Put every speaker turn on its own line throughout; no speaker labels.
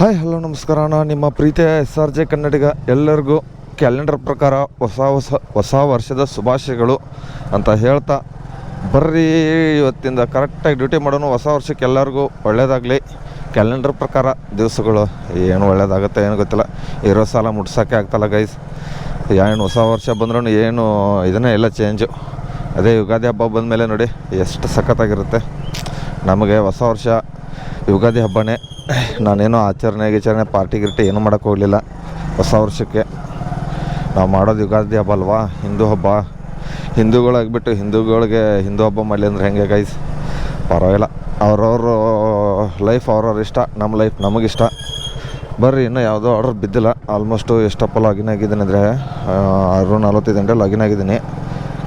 Hi, hello, ನಮಸ್ಕಾರ ನಾನು ನಿಮ್ಮ ಪ್ರೀತಿಯ ಎಸ್ ಆರ್ ಜೆ ಕನ್ನಡಿಗ ಎಲ್ಲರಿಗೂ ಕ್ಯಾಲೆಂಡರ್ ಪ್ರಕಾರ ಹೊಸ ಹೊಸ ಹೊಸ ವರ್ಷದ ಶುಭಾಶಯಗಳು ಅಂತ ಹೇಳ್ತಾ ಬರ್ರಿ. ಇವತ್ತಿಂದ ಕರೆಕ್ಟಾಗಿ ಡ್ಯೂಟಿ ಮಾಡೋನು ಹೊಸ ವರ್ಷಕ್ಕೆ ಎಲ್ಲರಿಗೂ ಒಳ್ಳೆಯದಾಗಲಿ ಕ್ಯಾಲೆಂಡರ್ ಪ್ರಕಾರ ದಿವಸಗಳು ಏನು ಒಳ್ಳೆಯದಾಗುತ್ತೆ ಏನು ಗೊತ್ತಿಲ್ಲ. ಇರೋ ಸಾಲ ಮುಟ್ಸೋಕ್ಕೆ ಆಗ್ತಲ್ಲ ಗೈಸ್ ಏನು ಹೊಸ ವರ್ಷ ಬಂದ್ರೂ ಏನು ಇದನ್ನೇ ಎಲ್ಲ ಚೇಂಜು ಅದೇ ಯುಗಾದಿ ಹಬ್ಬ ಬಂದಮೇಲೆ ನೋಡಿ ಎಷ್ಟು ಸಖತ್ತಾಗಿರುತ್ತೆ. ನಮಗೆ ಹೊಸ ವರ್ಷ ಯುಗಾದಿ ಹಬ್ಬನೇ ನಾನೇನು ಆಚರಣೆ ಗೀಚರಣೆ ಪಾರ್ಟಿ ಗಿರ್ಟಿ ಏನೂ ಮಾಡೋಕ್ಕೆ ಹೋಗಲಿಲ್ಲ. ಹೊಸ ವರ್ಷಕ್ಕೆ ನಾವು ಮಾಡೋದು ಯುಗಾದಿ ಹಬ್ಬ ಅಲ್ವಾ? ಹಿಂದೂ ಹಬ್ಬ. ಹಿಂದೂಗಳಾಗ್ಬಿಟ್ಟು ಹಿಂದೂಗಳಿಗೆ ಹಿಂದೂ ಹಬ್ಬ ಮಾಡಲಿ ಅಂದ್ರೆ ಹೆಂಗೆ ಗೈಸ್ ಪರವಾಗಿಲ್ಲ. ಅವ್ರವ್ರ ಲೈಫ್ ಅವ್ರವ್ರ ಇಷ್ಟ, ನಮ್ಮ ಲೈಫ್ ನಮಗಿಷ್ಟ. ಬರ್ರಿ, ಇನ್ನೂ ಯಾವುದೋ ಆರ್ಡ್ರ್ ಬಿದ್ದಿಲ್ಲ. ಆಲ್ಮೋಸ್ಟು ಎಷ್ಟಪ್ಪ ಲಾಗಿನ್ ಆಗಿದ್ದೀನಿ ಅಂದರೆ ಆರು ನಲ್ವತ್ತೈದು ಗಂಟೆ ಲಾಗಿನ್ ಆಗಿದ್ದೀನಿ.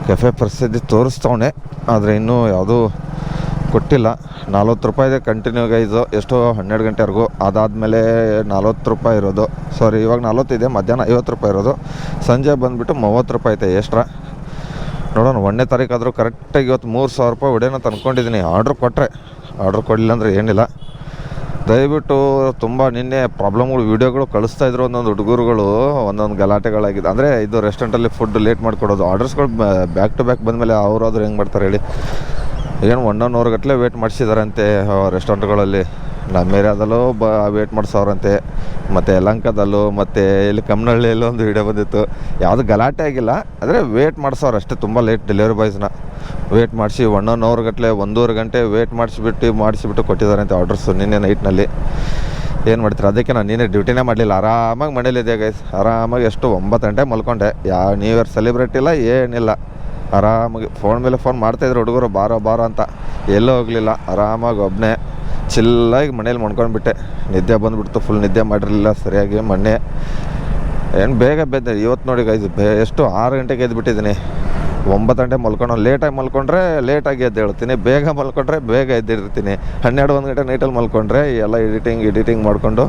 ಕೆಫೆ ಪ್ರಸಿದ್ಧಿ ತೋರಿಸ್ತವನೆ. ಆದರೆ ಇನ್ನೂ ಯಾವುದೂ ಕೊಟ್ಟಿಲ್ಲ. ನಲ್ವತ್ತು ರೂಪಾಯಿದೆ ಕಂಟಿನ್ಯೂ ಗೈಸು ಎಷ್ಟು ಹನ್ನೆರಡು ಗಂಟೆವರೆಗೂ. ಅದಾದಮೇಲೆ ನಲ್ವತ್ತು ರೂಪಾಯಿ ಇರೋದು. ಸಾರಿ ಇವಾಗ ನಲ್ವತ್ತಿದೆ ಮಧ್ಯಾಹ್ನ ಐವತ್ತು ರೂಪಾಯಿ ಇರೋದು. ಸಂಜೆ ಬಂದುಬಿಟ್ಟು ಮೂವತ್ತು ರೂಪಾಯಿ ಐತೆ ಎಕ್ಸ್ಟ್ರಾ ನೋಡೋಣ, ಒಂದನೇ ತಾರೀಕಾದರೂ ಕರೆಕ್ಟಾಗಿ ಇವತ್ತು ಮೂರು ಸಾವಿರ ರೂಪಾಯಿ ಹೊಡೆಯೋಣ ತಂದ್ಕೊಂಡಿದ್ದೀನಿ ಆರ್ಡ್ರ್ ಕೊಟ್ಟರೆ ಆರ್ಡ್ರ್ ಕೊಡಲಿಲ್ಲ ಅಂದರೆ ಏನಿಲ್ಲ. ದಯವಿಟ್ಟು ತುಂಬ ನಿನ್ನೆ ಪ್ರಾಬ್ಲಮ್ಗಳು ವೀಡಿಯೋಗಳು ಕಳಿಸ್ತಾ ಇದ್ರು ಒಂದೊಂದು ಹುಡುಗರುಗಳು, ಒಂದೊಂದು ಗಲಾಟೆಗಳಾಗಿದೆ ಅಂದರೆ ಇದು ರೆಸ್ಟೋರೆಂಟಲ್ಲಿ ಫುಡ್ ಲೇಟ್ ಮಾಡಿಕೊಡೋದು. ಆರ್ಡರ್ಸ್ಗಳು ಬ್ಯಾಕ್ ಟು ಬ್ಯಾಕ್ ಬಂದಮೇಲೆ ಅವರಾದ್ರೂ ಹೆಂಗೆ ಮಾಡ್ತಾರೆ ಹೇಳಿ. ಏನು ಒನ್ ಒನ್ ಅವರ್ ಗಟ್ಟಲೆ ವೇಟ್ ಮಾಡಿಸಿದಾರಂತೆ ರೆಸ್ಟೋರೆಂಟ್ಗಳಲ್ಲಿ ನಮ್ಮ ಏರಿಯಾದಲ್ಲೂ ಬ ವೇಟ್ ಮಾಡಿಸೋರಂತೆ. ಮತ್ತು ಯಲಂಕದಲ್ಲೂ ಮತ್ತು ಇಲ್ಲಿ ಕಮ್ಮನಹಳ್ಳಿಯಲ್ಲೂ ಒಂದು ವೀಡಿಯೋ ಬಂದಿತ್ತು. ಯಾವುದು ಗಲಾಟೆ ಆಗಿಲ್ಲ, ಆದರೆ ವೇಟ್ ಮಾಡಿಸೋರು ಅಷ್ಟೇ ತುಂಬ ಲೇಟ್ ಡೆಲಿವರಿ ಬಾಯ್ಸ್ನ ವೇಟ್ ಮಾಡಿಸಿ ಒನ್ ಒನ್ ಅವರ್ ಗಟ್ಟಲೆ ಒಂದೂವರೆ ಗಂಟೆ ವೇಟ್ ಮಾಡಿಸಿಬಿಟ್ಟು ಮಾಡಿಸಿಬಿಟ್ಟು ಕೊಟ್ಟಿದ್ದಾರಂತೆ ಆರ್ಡರ್ಸು ನಿನ್ನೆ ನೈಟ್ನಲ್ಲಿ ಏನು ಮಾಡ್ತೀರ? ಅದಕ್ಕೆ ನಾನು ನೀನೇ ಡ್ಯೂಟಿನೇ ಮಾಡಲಿಲ್ಲ. ಆರಾಮಾಗಿ ಮನೇಲಿದ್ದೆ ಗೈಸ್ ಆರಾಮಾಗಿ ಎಷ್ಟು ಒಂಬತ್ತು ಗಂಟೆ ಮಲ್ಕೊಂಡೆ. ಯಾ ನ್ಯೂ ಇಯರ್ ಸೆಲೆಬ್ರೇಟ್ ಇಲ್ಲ, ಏನಿಲ್ಲ. ಆರಾಮಾಗಿ ಫೋನ್ ಮೇಲೆ ಫೋನ್ ಮಾಡ್ತಾಯಿದ್ರು ಹುಡುಗರು, ಬಾರೋ ಬಾರೋ ಅಂತ. ಎಲ್ಲೂ ಹೋಗಲಿಲ್ಲ. ಆರಾಮಾಗಿ ಒಬ್ಬನೇ ಚಿಲ್ಲಾಗಿ ಮನೇಲಿ ಮಣ್ಕೊಂಡ್ಬಿಟ್ಟೆ. ನಿದ್ದೆ ಬಂದುಬಿಡ್ತು ಫುಲ್ ನಿದ್ದೆ ಮಾಡಿರಲಿಲ್ಲ, ಸರಿಯಾಗಿ ಮೊನ್ನೆ ಏನು ಬೇಗ ಬೆದ್ದೆ ಇವತ್ತು ನೋಡಿ ಗೈಸ್ ಬೇ ಎಷ್ಟು ಆರು ಗಂಟೆಗೆ ಎದ್ದುಬಿಟ್ಟಿದ್ದೀನಿ ಒಂಬತ್ತು ಗಂಟೆ ಮಲ್ಕೊಂಡು ಲೇಟಾಗಿ ಮಲ್ಕೊಂಡ್ರೆ ಲೇಟಾಗಿ ಎದ್ದು ಹೇಳ್ತೀನಿ. ಬೇಗ ಮಲ್ಕೊಂಡ್ರೆ ಬೇಗ ಎದ್ದಿರ್ತೀನಿ. ಹನ್ನೆರಡು, ಒಂದು ಗಂಟೆ ನೈಟಲ್ಲಿ ಮಲ್ಕೊಂಡ್ರೆ ಎಲ್ಲ ಎಡಿಟಿಂಗ್ ಎಡಿಟಿಂಗ್ ಮಾಡಿಕೊಂಡು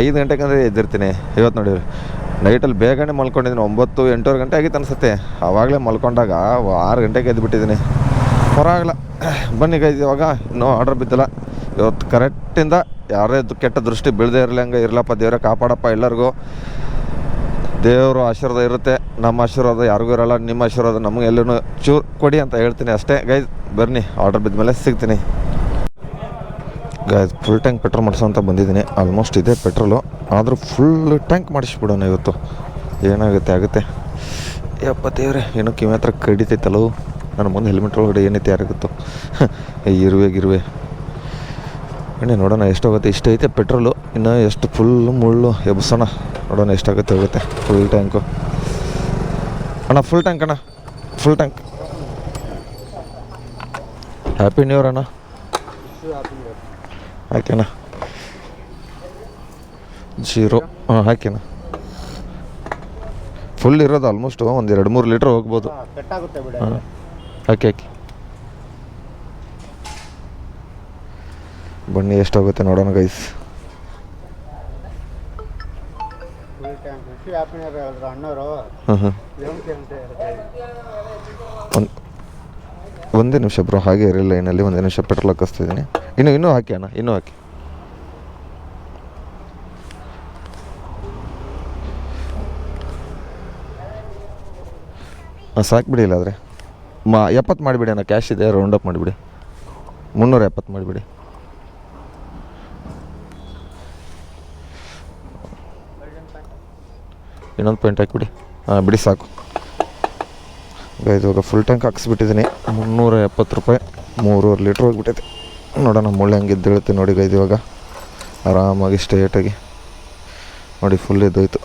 ಐದು ಗಂಟೆಗೆ ಅಂದರೆ ಎದ್ದಿರ್ತೀನಿ. ಇವತ್ತು ನೋಡಿ. ನೈಟಲ್ಲಿ ಬೇಗನೆ ಮಲ್ಕೊಂಡಿದ್ದೀನಿ. ಒಂಬತ್ತು, ಎಂಟೂವರೆ ಗಂಟೆ ಆಗಿತ್ತು ಅನಿಸುತ್ತೆ. ಆವಾಗಲೇ ಮಲ್ಕೊಂಡಾಗ ಆರು ಗಂಟೆಗೆ ಎದ್ದುಬಿಟ್ಟಿದ್ದೀನಿ ಹೊರಾಗಲ್ಲ ಬನ್ನಿ ಗೈಸ್ ಇವಾಗ ಇನ್ನೂ ಆರ್ಡರ್ ಬಿದ್ದಿಲ್ಲ. ಇವತ್ತು ಕರೆಕ್ಟಿಂದ ಯಾರೇ ಕೆಟ್ಟ ದೃಷ್ಟಿ ಬೀಳದೇ ಇರಲಿ ಹಂಗೆ, ಇರಲಪ್ಪ ದೇವರೇ, ಕಾಪಾಡಪ್ಪ ಎಲ್ಲರಿಗೂ. ದೇವರು ಆಶೀರ್ವಾದ ಇರುತ್ತೆ. ನಮ್ಮ ಆಶೀರ್ವಾದ ಯಾರಿಗೂ ಇರಲ್ಲ, ನಿಮ್ಮ ಆಶೀರ್ವಾದ ನಮಗೆ ಎಲ್ಲೂ ಚೂರು ಕೊಡಿ ಅಂತ ಹೇಳ್ತೀನಿ ಅಷ್ಟೇ. ಗೈಸ್ ಬನ್ನಿ ಆರ್ಡರ್ ಬಿದ್ದ ಮೇಲೆ ಸಿಗ್ತೀನಿ. ಗೈಸ್ ಫುಲ್ ಟ್ಯಾಂಕ್ ಪೆಟ್ರೋಲ್ ಮಾಡಿಸೋಂತ ಬಂದಿದ್ದೀನಿ. ಆಲ್ಮೋಸ್ಟ್ ಇದೆ ಪೆಟ್ರೋಲು ಆದರೂ ಫುಲ್ ಟ್ಯಾಂಕ್ ಮಾಡಿಸ್ಬಿಡೋಣ ಇವತ್ತು. ಏನಾಗುತ್ತೆ, ಆಗುತ್ತೆ? ಯಪ್ಪ ದೇವ್ರೆ, ಏನೋ ಕಿವಿ ಹತ್ರ ಕಡಿತೈತಲ್ಲೋ. ನನ್ನ ಮುಂದೆ ಹೆಲ್ಮೆಟ್ ಒಳಗಡೆ ಏನೈತೆ ಯಾರಿಗುತ್ತೋ ಇರುವೆ, ಗಿರುವೆ. ಏನೇ ನೋಡೋಣ, ಎಷ್ಟಾಗುತ್ತೆ? ಇಷ್ಟೈತೆ ಪೆಟ್ರೋಲು ಇನ್ನು ಎಷ್ಟು ಫುಲ್ ಮುಳ್ಳು ಎಬ್ಸೋಣ. ನೋಡೋಣ ಎಷ್ಟಾಗುತ್ತೆ, ಹೋಗುತ್ತೆ. ಫುಲ್ ಟ್ಯಾಂಕು ಅಣ್ಣ ಫುಲ್ ಟ್ಯಾಂಕ್ ಅಣ್ಣ. Full tank happy new year ಅಣ್ಣ. ಹಾಕ್ಯಣ್ಣ ಜೀರೋ. ಹಾಂ ಹಾಕ್ಯಣ್ಣ ಫುಲ್ ಇರೋದು ಆಲ್ಮೋಸ್ಟ್ ಒಂದು ಎರಡು ಮೂರು ಲೀಟ್ರ್ ಹೋಗ್ಬೋದು. ಹಾಂ ಹಾಕಿ ಹಾಕಿ. ಬನ್ನಿ ಎಷ್ಟಾಗುತ್ತೆ ನೋಡೋಣ ಗೈಸ್ ಹಾಂ ಒಂದು ನಿಮಿಷ ಬ್ರೋ ಹಾಗೆ ಇರಲಿಲ್ಲ ಲೈನಲ್ಲಿ ಒಂದೇ ನಿಮಿಷ ಪೆಟ್ರೋಲ್ ಹಾಕಿಸ್ತಿದ್ದೀನಿ. ಇನ್ನು, ಇನ್ನೂ ಹಾಕಿ ಅಣ್ಣ, ಇನ್ನೂ ಹಾಕಿ. ಹಾಂ ಸಾಕು ಇಲ್ಲಾದರೆ. ಮಾ, ಎಪ್ಪತ್ತು ಮಾಡಿಬಿಡಿ ಅಣ್ಣ ಕ್ಯಾಶ್ ಇದೆ ರೌಂಡ್ ಅಪ್ ಮಾಡಿಬಿಡಿ. ಮುನ್ನೂರ ಎಪ್ಪತ್ತು ಮಾಡಿಬಿಡಿ. ಇನ್ನೊಂದು ಪಾಯಿಂಟ್ ಹಾಕಿಬಿಡಿ. ಹಾಂ ಬಿಡಿ ಸಾಕು. ಇವಾಗ ಫುಲ್ ಟ್ಯಾಂಕ್ ಹಾಕ್ಸ್ಬಿಟ್ಟಿದ್ದೀನಿ ಮುನ್ನೂರ ಎಪ್ಪತ್ತು ರೂಪಾಯಿ, ಮೂರುವರೆ ಲೀಟ್ರ್ ಹೋಗ್ಬಿಟ್ಟೈತೆ ನೋಡೋಣ ಮುಳ್ಳು ಹಂಗೆ ಎದ್ದೇಳುತ್ತೆ ನೋಡಿ ಗೈದು ಇವಾಗ. ಆರಾಮಾಗಿ ಸ್ಟ್ರೇಟಾಗಿ ನೋಡಿ ಫುಲ್ ಇದ್ದೋಯ್ತು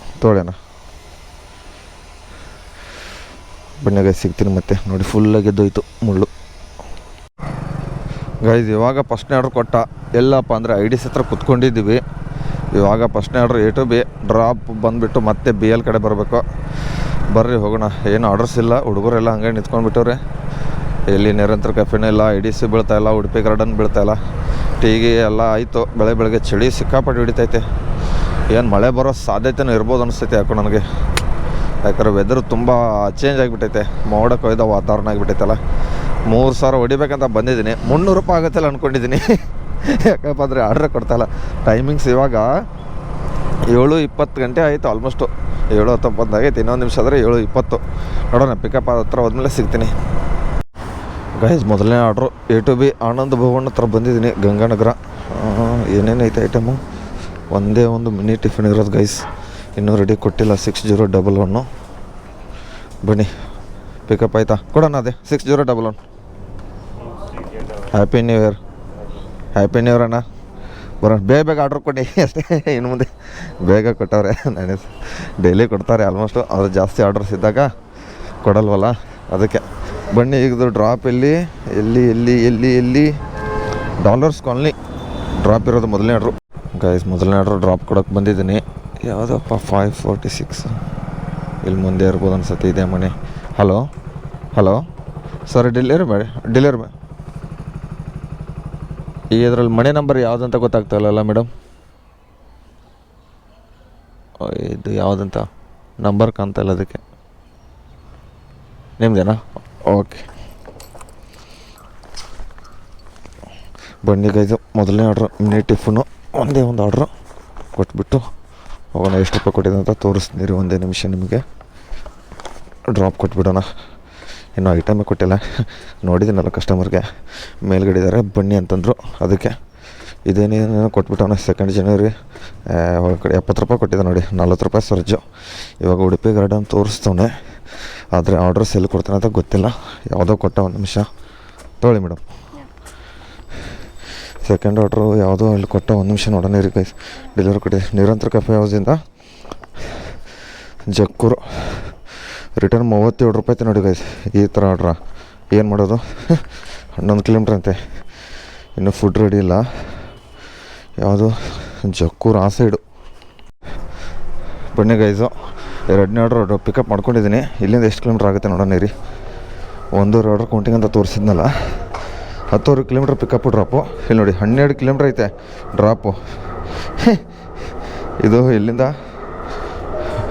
ಬಣ್ಣ ಗೈಸ್ ಸಿಗ್ತೀನಿ ಮತ್ತೆ. ನೋಡಿ ಫುಲ್ಲಾಗಿ ಎದ್ದೋಯ್ತು ಮುಳ್ಳು. ಗೈದು ಇವಾಗ ಫಸ್ಟ್ನೇ ಆರ್ಡ್ರ್ ಕೊಟ್ಟ. ಎಲ್ಲಪ್ಪ ಅಂದರೆ ಐ ಡಿಸ್ ಹತ್ರ ಕುತ್ಕೊಂಡಿದ್ದೀವಿ. ಇವಾಗ ಫಸ್ಟ್ನೇ order A to B drop ಬಂದುಬಿಟ್ಟು ಮತ್ತೆ ಬಿ ಎಲ್ ಕಡೆ ಬರಬೇಕು. ಬರ್ರಿ ಹೋಗೋಣ. ಏನು ಆರ್ಡರ್ಸ್ ಇಲ್ಲ. ಹುಡುಗರೆಲ್ಲ ಹಂಗೆ ನಿಂತ್ಕೊಂಡ್ಬಿಟ್ಟವ್ರೆ ಇಲ್ಲಿ ನಿರಂತರ ಕೆಫೆನೂ ಇಲ್ಲ ಐ ಸಿ ಬೀಳ್ತಾ ಇಲ್ಲ, ಉಡುಪಿ ಗಾರ್ಡನ್ ಇಲ್ಲ. ಟೀಗೆ ಎಲ್ಲ ಆಯಿತು. ಬೆಳೆ ಬೆಳಗ್ಗೆ ಚಳಿ ಸಿಕ್ಕಾಪಟ್ಟು ಹಿಡಿತೈತೆ. ಏನು ಮಳೆ ಬರೋ ಸಾಧ್ಯತೆನೂ ಇರ್ಬೋದು ಅನಿಸ್ತೈತೆ ಯಾಕೋ ನನಗೆ. ಯಾಕಂದ್ರೆ ವೆದರ್ ತುಂಬ ಚೇಂಜ್ ಆಗಿಬಿಟ್ಟೈತೆ. ಮೋಡ ಕೊಯ್ದ ವಾತಾವರಣ ಆಗಿಬಿಟ್ಟೈತಲ್ಲ. ಮೂರು ಸಾವಿರ ಹೊಡಿಬೇಕಂತ ಬಂದಿದ್ದೀನಿ. ಮುನ್ನೂರು ರೂಪಾಯಿ ಆಗುತ್ತಲ್ಲ ಅಂದ್ಕೊಂಡಿದ್ದೀನಿ ಯಾಕಪ್ಪ ಅಂದರೆ ಆರ್ಡ್ರ್ ಕೊಡ್ತಾಯಿಲ್ಲ ಟೈಮಿಂಗ್ಸ್ ಇವಾಗ ಏಳು ಇಪ್ಪತ್ತು ಗಂಟೆ ಆಯಿತು ಆಲ್ಮೋಸ್ಟು ಏಳು ಹತ್ತೊಂಬತ್ತು ಆಗೈತೆ, ಇನ್ನೊಂದು ನಿಮಿಷ ಆದರೆ ಏಳು ಇಪ್ಪತ್ತು. ನೋಡೋಣ ಪಿಕಪ್ ಆದ ಹತ್ರ ಹೋದ್ಮೇಲೆ ಸಿಗ್ತೀನಿ. ಗೈಸ್ ಮೊದಲನೇ order A to B Anand Bhavan ಹತ್ರ ಬಂದಿದ್ದೀನಿ, ಗಂಗಾನಗರ. ಏನೇನು ಐತೆ ಐಟಮು ಒಂದೇ ಒಂದು ಮಿನಿ ಟಿಫಿನ್ ಇರೋದು ಗೈಸ್ ಇನ್ನೂ ರೆಡಿ ಕೊಟ್ಟಿಲ್ಲ ಸಿಕ್ಸ್ ಜೀರೋ ಡಬಲ್ ಒನ್ನು ಬನ್ನಿ ಪಿಕಪ್ ಆಯಿತಾ? ಕೊಡೋಣ ಅದೇ six zero double one happy new year happy new year ಅಣ್ಣ. ಬರೋಣ ಬೇಗ ಬೇಗ ಆರ್ಡ್ರ್ ಕೊಡಿ. ಅಷ್ಟೇ, ಇನ್ನು ಮುಂದೆ ಬೇಗ ಕೊಟ್ಟವ್ರೆ. ನಾನು ಡೈಲಿ ಕೊಡ್ತಾರೆ ಆಲ್ಮೋಸ್ಟು ಅದು ಜಾಸ್ತಿ ಆರ್ಡರ್ಸ್ ಇದ್ದಾಗ ಕೊಡಲ್ವಲ್ಲ? ಅದಕ್ಕೆ. ಬನ್ನಿ ಈಗದು ಡ್ರಾಪ್ ಎಲ್ಲಿ ಎಲ್ಲಿ ಎಲ್ಲಿ ಎಲ್ಲಿ ಎಲ್ಲಿ ಡಾಲರ್ಸ್ ಕಾಲ್ನಿ ಡ್ರಾಪ್ ಇರೋದು ಮೊದಲನೇ ಆರ್ಡ್ರು ಗೈಸ್ ಮೊದಲನೇ ಆರ್ಡ್ರು ಡ್ರಾಪ್ ಕೊಡೋಕ್ಕೆ ಬಂದಿದ್ದೀನಿ. ಯಾವುದಪ್ಪ ಫೈವ್ ಫೋರ್ಟಿ ಸಿಕ್ಸ್ ಇಲ್ಲಿ ಮುಂದೆ ಇರ್ಬೋದು ಅನ್ಸುತ್ತೆ, ಇದೆ ಮನೆ. ಹಲೋ ಹಲೋ ಸರ್ ಡೆಲಿವರಿ ಬೇಡ ಡೆಲಿವರಿ ಮಾಡಿ. ಈ ಇದರಲ್ಲಿ ಮನೆ ನಂಬರ್ ಯಾವುದಂತ ಗೊತ್ತಾಗ್ತಾ ಇಲ್ಲಲ್ಲ ಮೇಡಮ್ ಇದು ಯಾವುದಂತ? ನಂಬರ್ ಕಾಣ್ತಾ ಇಲ್ಲ ಅದಕ್ಕೆ. ನಿಮ್ಮದೇನಾ ಓಕೆ ಬನ್ನಿ ಗೈದು ಮೊದಲನೇ ಆರ್ಡ್ರು ಮಿನಿ ಟಿಫನು ಒಂದೇ ಒಂದು ಆರ್ಡ್ರು ಕೊಟ್ಬಿಟ್ಟು ಹೋಗೋಣ. ಎಷ್ಟು ರೂಪಾಯಿ ಕೊಟ್ಟಿದೆ ಅಂತ ತೋರಿಸ್ತೀನಿ ರೀ, ಒಂದೇ ನಿಮಿಷ ನಿಮಗೆ. ಡ್ರಾಪ್ ಕೊಟ್ಬಿಡೋಣ. ಇನ್ನೂ ಐಟಮೇ ಕೊಟ್ಟಿಲ್ಲ. ನೋಡಿದ್ದೀನಲ್ಲ ಕಸ್ಟಮರ್ಗೆ ಮೇಲ್ಗಡೆ ಇದ್ದಾರೆ ಬನ್ನಿ ಅಂತಂದರು. ಅದಕ್ಕೆ ಇದೇನೇನೋ ಕೊಟ್ಬಿಟ್ಟವನ ಸೆಕೆಂಡ್ ಜನವರಿ ಕಡೆ ಎಪ್ಪತ್ತು ರೂಪಾಯಿ ಕೊಟ್ಟಿದ್ದೆ ನೋಡಿ, ನಲ್ವತ್ತು ರೂಪಾಯಿ ಸರ್ಜು ಇವಾಗ ಉಡುಪಿ ಗಾರ್ಡನ್ ತೋರಿಸ್ತವನೆ. ಆದರೆ ಆರ್ಡ್ರಸ್ ಎಲ್ಲಿ ಕೊಡ್ತಾನೆ ಅಂತ ಗೊತ್ತಿಲ್ಲ. ಯಾವುದೋ ಕೊಟ್ಟ ಒಂದು ನಿಮಿಷ. ತೊಗೊಳ್ಳಿ ಮೇಡಮ್ ಸೆಕೆಂಡ್ ಆರ್ಡ್ರು ಯಾವುದೋ ಅಲ್ಲಿ ಕೊಟ್ಟ ಒಂದು ನಿಮಿಷ ನೋಡೋಣ ಇರಿ ಡೆಲಿವರಿ ಕೊಟ್ಟಿದೆ ನಿರಂತರ ಕಫೆ ಹೌಸಿಂದ ಜಕ್ಕೂರು. ರಿಟರ್ನ್ ಮೂವತ್ತೇಳು ರೂಪಾಯಿ ಐತೆ ನೋಡಿ ಗೈಸ್ ಈ ಥರ ಆರ್ಡ್ರ ಏನು ಮಾಡೋದು? ಹನ್ನೊಂದು ಕಿಲೋಮೀಟ್ರ್ ಅಂತೆ. ಇನ್ನೂ ಫುಡ್ ರೆಡಿ ಇಲ್ಲ. ಯಾವುದು? ಜಕ್ಕೂರು ಆ ಸೈಡು ಬನ್ನಿ ಗೈಸು ಎರಡನೇ ಆರ್ಡ್ರ್ ಪಿಕಪ್ ಮಾಡ್ಕೊಂಡಿದ್ದೀನಿ. ಇಲ್ಲಿಂದ ಎಷ್ಟು ಕಿಲೋಮೀಟ್ರ್ ಆಗುತ್ತೆ ನೋಡೋಣ ರೀ ಒಂದೂವರೆ ಆರ್ಡ್ರ್ ಕೌಂಟಿಂಗ್ ಅಂತ ತೋರಿಸಿದ್ನಲ್ಲ. ಹತ್ತೂವರೆ ಕಿಲೋಮೀಟ್ರ್ ಪಿಕಪ್ಪು ಡ್ರಾಪು ಇಲ್ಲಿ ನೋಡಿ, ಹನ್ನೆರಡು ಕಿಲೋಮೀಟ್ರ್ ಐತೆ ಡ್ರಾಪು ಇದು ಇಲ್ಲಿಂದ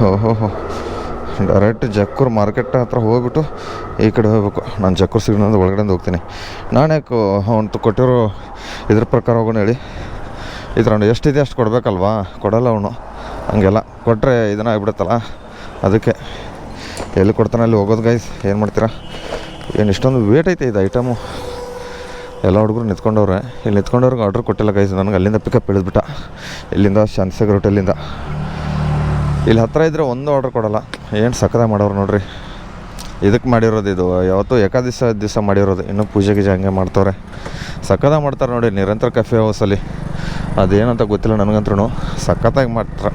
ಓಹೋ ಹೋ ಡೈರೆಕ್ಟ್ ಜಕ್ಕೂರು ಮಾರ್ಕೆಟ್ ಹತ್ರ ಹೋಗ್ಬಿಟ್ಟು ಈ ಕಡೆ ಹೋಗ್ಬೇಕು. ನಾನು ಜಕ್ಕೂರು ಸಿಗ್ನಲ್ ಒಳಗಡೆಯಿಂದ ಹೋಗ್ತೀನಿ. ನಾನು ಯಾಕೆ ಅವನು ಕೊಟ್ಟಿರೋ ಇದ್ರ ಪ್ರಕಾರ ಹೋಗೋಣ ಹೇಳಿ. ಇದ್ರ ಎಷ್ಟಿದೆ ಅಷ್ಟು ಕೊಡಬೇಕಲ್ವಾ? ಕೊಡಲ್ಲ ಅವನು. ಹಂಗೆಲ್ಲ. ಕೊಟ್ಟರೆ ಇದನ್ನ ಆಗ್ಬಿಡುತ್ತಲ್ಲ? ಅದಕ್ಕೆ. ಎಲ್ಲಿ ಕೊಡ್ತಾನೆ ಅಲ್ಲಿ ಹೋಗೋದು ಗೈಸ್ ಏನು ಮಾಡ್ತೀರಾ? ಏನು ಇಷ್ಟೊಂದು ವೇಟ್ ಐತೆ ಇದು ಐಟಮು ಎಲ್ಲ ಹುಡುಗರು ನಿಂತ್ಕೊಂಡವ್ರೆ. ಇಲ್ಲಿ ನಿಂತ್ಕೊಂಡವ್ರಿಗೆ ಆರ್ಡ್ರ್ ಕೊಟ್ಟಿಲ್ಲ ಗೈಸ್ ನನಗೆ ಅಲ್ಲಿಂದ ಪಿಕಪ್ ಇಳಿದ್ಬಿಟ್ಟ. ಇಲ್ಲಿಂದ ಶಾಂತಿಸಾಗರ್ ಹೋಟೆಲಿಂದ ಇಲ್ಲಿ ಹತ್ತಿರ ಇದ್ದರೆ ಒಂದು ಆರ್ಡ್ರ್ ಕೊಡಲ್ಲ. ಏನು ಸಕ್ಕದ ಮಾಡೋರು ನೋಡ್ರಿ. ಇದಕ್ಕೆ ಮಾಡಿರೋದು ಇದು. ಯಾವತ್ತೂ ಏಕಾದಿವಸ ದಿವಸ ಮಾಡಿರೋದು. ಇನ್ನೂ ಪೂಜೆ ಗೀಜೆ ಹಂಗೆ ಮಾಡ್ತವ್ರೆ. ಸಕ್ಕದ ಮಾಡ್ತಾರೆ ನೋಡಿ ನಿರಂತರ ಕೆಫೆ ಹೌಸಲ್ಲಿ ಅದೇನಂತ ಗೊತ್ತಿಲ್ಲ ನನಗಂತೂ ಸಖತ್ತಾಗಿ ಮಾಡ್ತಾರೆ.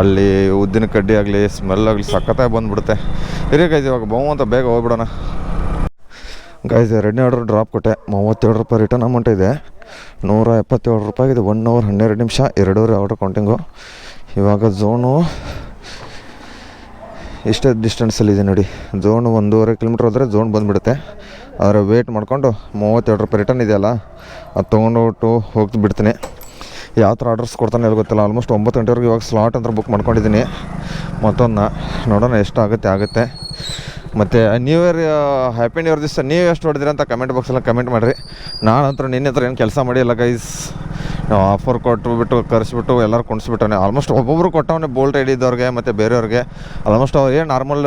ಅಲ್ಲಿ ಉದ್ದಿನ ಕಡ್ಡಿ ಆಗಲಿ ಸ್ಮೆಲ್ ಆಗಲಿ ಸಖತ್ತಾಗಿ ಬಂದುಬಿಡುತ್ತೆ. ಹಿರಿಯ ಗೈಸ್ ಇವಾಗ ಬಹು ಅಂತ ಬೇಗ ಹೋಗ್ಬಿಡೋಣ. ಗೈಸ್ ಎರಡನೇ ಆರ್ಡರ್ ಡ್ರಾಪ್ ಕೊಟ್ಟೆ. ಮೂವತ್ತೇಳು ರೂಪಾಯಿ ರಿಟರ್ನ್ ಅಮೌಂಟ್ ಇದೆ. ನೂರ ಎಪ್ಪತ್ತೇಳು ರೂಪಾಯಿ ಇದು ಒನ್ ಅವರ್ ಹನ್ನೆರಡು ನಿಮಿಷ, ಎರಡೂವರೆ ಆರ್ಡ್ರ್ ಕೌಂಟಿಂಗು ಇವಾಗ ಝೋನು ಇಷ್ಟೇ ಡಿಸ್ಟೆನ್ಸಲ್ಲಿದೆ ನೋಡಿ. ಝೋನ್ ಒಂದೂವರೆ ಕಿಲೋಮೀಟ್ರ್ ಹೋದರೆ ಝೋನ್ ಬಂದುಬಿಡುತ್ತೆ. ಆದರೆ ವೇಟ್ ಮಾಡಿಕೊಂಡು ಮೂವತ್ತೆರಡು ರೂಪಾಯಿ ರಿಟರ್ನ್ ಇದೆಯಲ್ಲ, ಅದು ತೊಗೊಂಡೋಗ್ಬಿಟ್ಟು ಹೋಗಿ ಬಿಡ್ತೀನಿ. ಯಾವ ಥರ ಆರ್ಡರ್ಸ್ ಕೊಡ್ತಾನೆ ಹೇಳಿ ಗೊತ್ತಿಲ್ಲ. ಆಲ್ಮೋಸ್ಟ್ ಒಂಬತ್ತು ಗಂಟೆವರೆಗೆ ಇವಾಗ ಸ್ಲಾಟ್ ಅಂತ ಬುಕ್ ಮಾಡ್ಕೊಂಡಿದ್ದೀನಿ. ಮತ್ತೊಂದು ನೋಡೋಣ ಎಷ್ಟು ಆಗುತ್ತೆ. ಆಗುತ್ತೆ ಮತ್ತು new year happy new year ದಿವಸ, ನೀವು ಎಷ್ಟು ಹೊಡೆದಿರ ಅಂತ ಕಮೆಂಟ್ ಬಾಕ್ಸಲ್ಲಿ ಕಮೆಂಟ್ ಮಾಡಿರಿ. ನಾನಂತರ ನಿನ್ನೆ ಹತ್ರ ಏನು ಕೆಲಸ ಮಾಡಿಲ್ಲ ಗೈಸ್ ಆಫರ್ ಕೊಟ್ಬಿಟ್ಟು ಕರೆಸ್ಬಿಟ್ಟು, ಎಲ್ಲರೂ ಕುಣಿಸ್ಬಿಟ್ಟವನೆ ಆಲ್ಮೋಸ್ಟ್ ಒಬ್ಬೊಬ್ರು ಕೊಟ್ಟವನೆ ಬೋಲ್ಟ್ ಹಿಡಿದವ್ರಿಗೆ ಮತ್ತು ಬೇರೆಯವ್ರಿಗೆ. ಆಲ್ಮೋಸ್ಟ್ ಅವ್ರು ಏನು ನಾರ್ಮಲ್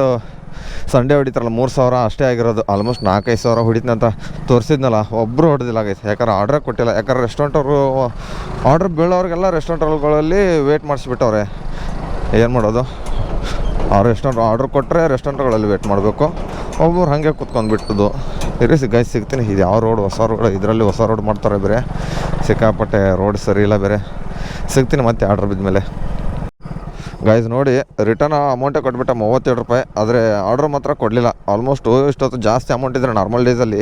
ಸಂಡೇ ಹೊಡಿತಾರಲ್ಲ, ಮೂರು ಸಾವಿರ ಅಷ್ಟೇ ಆಗಿರೋದು. ಆಲ್ಮೋಸ್ಟ್ ನಾಲ್ಕೈದು ಸಾವಿರ ಹೊಡಿತೀನಿ ಅಂತ ತೋರಿಸಿದ್ನಲ್ಲ ಒಬ್ಬರು ಹೊಡೆದಿಲ್ಲ ಆಗೈತೆ ಯಾಕಂದ್ರೆ ಆರ್ಡ್ರೇ ಕೊಟ್ಟಿಲ್ಲ. ಯಾಕಂದ್ರೆ ರೆಸ್ಟೋರೆಂಟ್ ಅವರು ಆರ್ಡ್ರ್ ಬೀಳೋರಿಗೆಲ್ಲ ರೆಸ್ಟೋರೆಂಟ್ಗಳಲ್ಲಿ ವೇಟ್ ಮಾಡಿಸ್ಬಿಟ್ಟವ್ರೆ. ಏನು ಮಾಡೋದು? ಆ ರೆಸ್ಟೋರೆಂಟ್ ಆರ್ಡ್ರ್ ಕೊಟ್ಟರೆ ರೆಸ್ಟೋರೆಂಟ್ಗಳಲ್ಲಿ ವೇಟ್ ಮಾಡಬೇಕು. ಒಬ್ಬರು ಹಾಗೆ ಕುತ್ಕೊಂಡ್ಬಿಟ್ಟದು ಇರಿ ಸಿ ಗೈಸ್ ಸಿಗ್ತೀನಿ. ಇದು ಯಾವ ರೋಡ್ ಹೊಸ ರೋಡ್ ಇದರಲ್ಲಿ ಹೊಸ ರೋಡ್ ಮಾಡ್ತಾರೆ ಬೇರೆ. ಸಿಕ್ಕಾಪಟ್ಟೆ ರೋಡ್ ಸರಿ ಇಲ್ಲ ಬೇರೆ. ಸಿಗ್ತೀನಿ ಮತ್ತೆ ಆರ್ಡ್ರ್ ಬಿದ್ಮೇಲೆ. ಗೈಸ್ ನೋಡಿ ರಿಟರ್ನ್ ಅಮೌಂಟೇ ಕೊಟ್ಬಿಟ್ಟೆ ಮೂವತ್ತೆರಡು ರೂಪಾಯಿ. ಆದರೆ ಆರ್ಡ್ರ್ ಮಾತ್ರ ಕೊಡಲಿಲ್ಲ. ಆಲ್ಮೋಸ್ಟ್ ಇಷ್ಟೊತ್ತು ಜಾಸ್ತಿ ಅಮೌಂಟ್ ಇದ್ದರೆ ನಾರ್ಮಲ್ ಡೇಸಲ್ಲಿ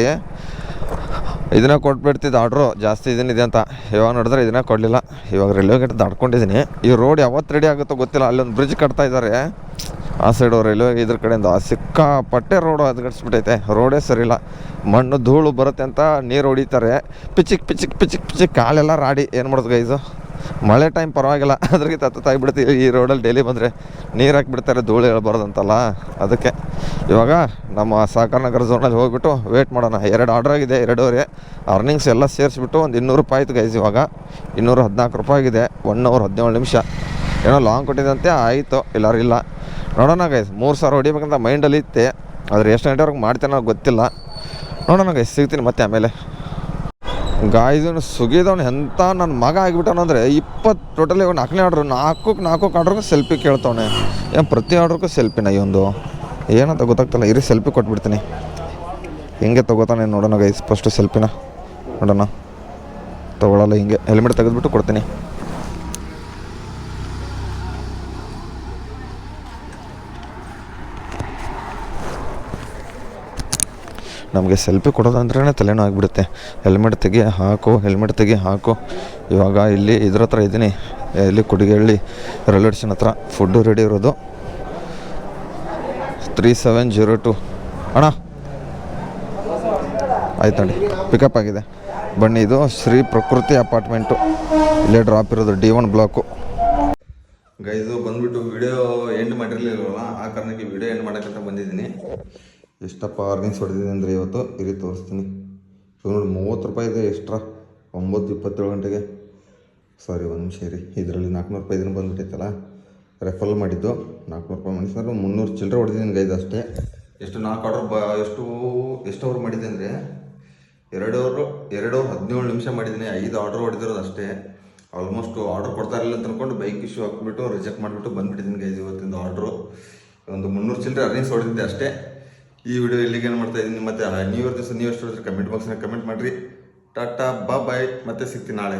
ಇದನ್ನ ಕೊಟ್ಬಿಡ್ತಿದ್ದು ಆರ್ಡ್ರು ಜಾಸ್ತಿ ಇದನ್ನಿದೆ ಅಂತ. ಇವಾಗ ನೋಡಿದ್ರೆ ಇದನ್ನ ಕೊಡಲಿಲ್ಲ. ಇವಾಗ ರೈಲ್ವೆ ಗೇಟ್ ದಾಡ್ಕೊಂಡಿದ್ದೀನಿ ಈ ರೋಡ್ ಯಾವತ್ತು ರೆಡಿ ಆಗುತ್ತೋ ಗೊತ್ತಿಲ್ಲ. ಅಲ್ಲೊಂದು ಬ್ರಿಡ್ಜ್ ಕಟ್ತಾ ಇದ್ದಾರೆ. ಆ ಸೈಡು ರೈಲ್ವೆ ಇದ್ರ ಕಡೆಯಿಂದ ಸಿಕ್ಕಾಪಟ್ಟೆ ರೋಡು ಹದಗಡಿಸ್ಬಿಟ್ಟೈತೆ ರೋಡೇ ಸರಿಯಿಲ್ಲ. ಮಣ್ಣು ಧೂಳು ಬರುತ್ತೆ ಅಂತ ನೀರು ಹೊಡಿತಾರೆ. ಪಿಚಿಕ್ ಪಿಚಿಕ್ ಪಿಚಿಕ್ ಪಿಚಿಕ್ ಕಾಲೆಲ್ಲ ರಾಡಿ. ಏನು ಮಾಡೋದು ಗೈಸು ಮಳೆ ಟೈಮ್ ಪರವಾಗಿಲ್ಲ. ಅದ್ರಿಗೆ ಬಿಡ್ತೀವಿ ಈ ರೋಡಲ್ಲಿ ಡೈಲಿ ಬಂದರೆ ನೀರು ಹಾಕಿಬಿಡ್ತಾರೆ, ಧೂಳು ಹೇಳ್ಬಾರ್ದಂತಲ್ಲ. ಅದಕ್ಕೆ ಇವಾಗ ನಮ್ಮ ಸಹಕಾರ ನಗರ ಝೋನಲ್ಲಿ ಹೋಗ್ಬಿಟ್ಟು ವೇಟ್ ಮಾಡೋಣ. ಎರಡು ಆರ್ಡರ್ ಆಗಿದೆ, ಎರಡೂವರೆ. ಅರ್ನಿಂಗ್ಸ್ ಎಲ್ಲ ಸೇರಿಸ್ಬಿಟ್ಟು ಒಂದು ಇನ್ನೂರು ರೂಪಾಯಿ ಆಯ್ತು ಗೈಸ್ ಇವಾಗ. ಇನ್ನೂರ ಹದಿನಾಲ್ಕು ರೂಪಾಯಿ ಆಗಿದೆ. ಒನ್ ಅವರ್ ಹದಿನೇಳು ನಿಮಿಷ. ಏನೋ ಲಾಂಗ್ ಕೊಟ್ಟಿದಂತೆ ಆಯಿತು. ಇಲ್ಲಾರು ಇಲ್ಲ. ನೋಡೋಣ ಗೈಸ್ ಮೂರು ಸಾವಿರ ಹೊಡಿಬೇಕಂತ ಮೈಂಡಲ್ಲಿ ಇತ್ತೆ ಆದರೆ ಎಷ್ಟು ಗಂಟೆವರೆಗೆ ಮಾಡ್ತೇನೋ ಗೊತ್ತಿಲ್ಲ. ನೋಡೋಣ ಗೈಸ್ ಸಿಗ್ತೀನಿ ಮತ್ತೆ ಆಮೇಲೆ. ಗಾಯ್ದನು ಸುಗಿದವನು ಎಂಥ ನನ್ನ ಮಗ ಆಗಿಬಿಟ್ಟವನು ಅಂದರೆ ಇಪ್ಪತ್ತು ಟೋಟಲಿ ನಾಲ್ಕನೇ ಆರ್ಡ್ರು ನಾಲ್ಕು ನಾಲ್ಕು ಆರ್ಡ್ರಿಗೂ ಸೆಲ್ಫಿ ಕೇಳ್ತವನೆ. ಏನು ಪ್ರತಿ ಆರ್ಡ್ರಿಗೂ ಸೆಲ್ಫಿನ ಇವೊಂದು? ಏನಂತ ಗೊತ್ತಾಗ್ತಿಲ್ಲ, ಇರಿ ಸೆಲ್ಫಿ ಕೊಟ್ಬಿಡ್ತೀನಿ. ಹಿಂಗೆ ತೊಗೋತಾನೆ ನೋಡೋಣ ಗೈಸ್ ಫಸ್ಟು ಸೆಲ್ಫಿನ ನೋಡೋಣ. ತೊಗೊಳಲ್ಲ ಹಿಂಗೆ ಹೆಲ್ಮೆಟ್ ತೆಗೆದುಬಿಟ್ಟು ಕೊಡ್ತೀನಿ. ನಮಗೆ ಸೆಲ್ಫಿ ಕೊಡೋದಂದ್ರೇ ತಲೆನೋ ಆಗಿಬಿಡುತ್ತೆ. ಹೆಲ್ಮೆಟ್ ತೆಗಿ, ಹಾಕು ಹೆಲ್ಮೆಟ್ ತೆಗಿ, ಹಾಕು. ಇವಾಗ ಇಲ್ಲಿ ಇದ್ರ ಹತ್ರ ಇದ್ದೀನಿ ಇಲ್ಲಿ ಕುಡಿಗೇಳಿ ರೈಲ್ವೆ ಸ್ಟೇಷನ್ ಹತ್ರ ಫುಡ್ಡು ರೆಡಿ ಇರೋದು. ತ್ರೀ ಸೆವೆನ್ ಜೀರೋ ಟು ಅಣ್ಣ. ಆಯ್ತು ಪಿಕಪ್ ಆಗಿದೆ. ಬನ್ನಿ, ಇದು ಶ್ರೀ ಪ್ರಕೃತಿ ಅಪಾರ್ಟ್ಮೆಂಟು ಇಲ್ಲೇ ಡ್ರಾಪ್ ಇರೋದು ಡಿ ಒನ್ ಬ್ಲಾಕು ಗೈದು ಬಂದ್ಬಿಟ್ಟು ವಿಡಿಯೋ ಎಂಡ್ ಮಾಡಿರಲಿಲ್ಲ ಆ ಕಾರಣಕ್ಕೆ ವಿಡಿಯೋ ಎಂಡ್ ಮಾಡೋಕ್ಕಂತ ಬಂದಿದ್ದೀನಿ. ಎಷ್ಟಪ್ಪ ಅರ್ನಿಂಗ್ಸ್ ಹೊಡೆದಿದೆ ಅಂದರೆ ಇವತ್ತು? ಇರಿ ತೋರಿಸ್ತೀನಿ. ಸೊ ನೋಡಿ ಮೂವತ್ತು ರೂಪಾಯಿ ಇದೆ ಎಕ್ಸ್ಟ್ರಾ ಒಂಬತ್ತು ಇಪ್ಪತ್ತೇಳು ಗಂಟೆಗೆ. ಸಾರಿ ಒಂದು ನಿಮಿಷ ಇರಿ. ಇದರಲ್ಲಿ ನಾಲ್ಕುನೂರು ರೂಪಾಯಿ ಇದನ್ನು ಬಂದುಬಿಟ್ಟೈತಲ್ಲ ರೆಫಲ್ ಮಾಡಿದ್ದು. ನಾಲ್ಕುನೂರು ರೂಪಾಯಿ ಮಾಡಿಸಿದ್ರೆ. ಮುನ್ನೂರು ಚಿಲ್ಲರೆ ಹೊಡೆದಿದ್ದೀನಿ ಗೈದು ಅಷ್ಟೇ. ಎಷ್ಟು ನಾಲ್ಕು ಆರ್ಡರ್ ಬ, ಎಷ್ಟು ಎಷ್ಟು ಅವ್ರು ಮಾಡಿದೆ ಅಂದರೆ, ಎರಡು ಅವರು ಎರಡು ಹದಿನೇಳು ನಿಮಿಷ ಮಾಡಿದ್ದೀನಿ. ಐದು ಆರ್ಡ್ರ್ ಹೊಡೆದಿರೋದು ಅಷ್ಟೇ. ಆಲ್ಮೋಸ್ಟ್ ಆರ್ಡ್ರ್ ಕೊಡ್ತಾ ಇರಲಿಲ್ಲ ಅಂತ ಅಂದ್ಕೊಂಡು ಬೈಕ್ ಇಶ್ಯೂ ಹಾಕ್ಬಿಟ್ಟು ರಿಜೆಕ್ಟ್ ಮಾಡಿಬಿಟ್ಟು ಬಂದುಬಿಟ್ಟಿದ್ದೀನಿ ಗೈದು ಇವತ್ತಿಂದ ಆರ್ಡ್ರು ಒಂದು ಮುನ್ನೂರು ಚಿಲ್ಲರೆ ಅರ್ನಿಂಗ್ಸ್ ಹೊಡೆದಿದ್ದೆ ಅಷ್ಟೇ. ಈ ವಿಡಿಯೋ ಇಲ್ಲಿಗೆ ಏನು ಮಾಡ್ತಾ ಇದ್ದೀನಿ ಮತ್ತೆ ನ್ಯೂ ದಿವಸ ನೀವು ಎಷ್ಟು ಕಮೆಂಟ್ ಬಾಕ್ಸ್ನಾಗ ಕಮೆಂಟ್ ಮಾಡಿರಿ. ಟಾಟಾ ಬಾ ಬಾಯ್ ಮತ್ತೆ ಸಿಗ್ತೀನಿ ನಾಳೆ.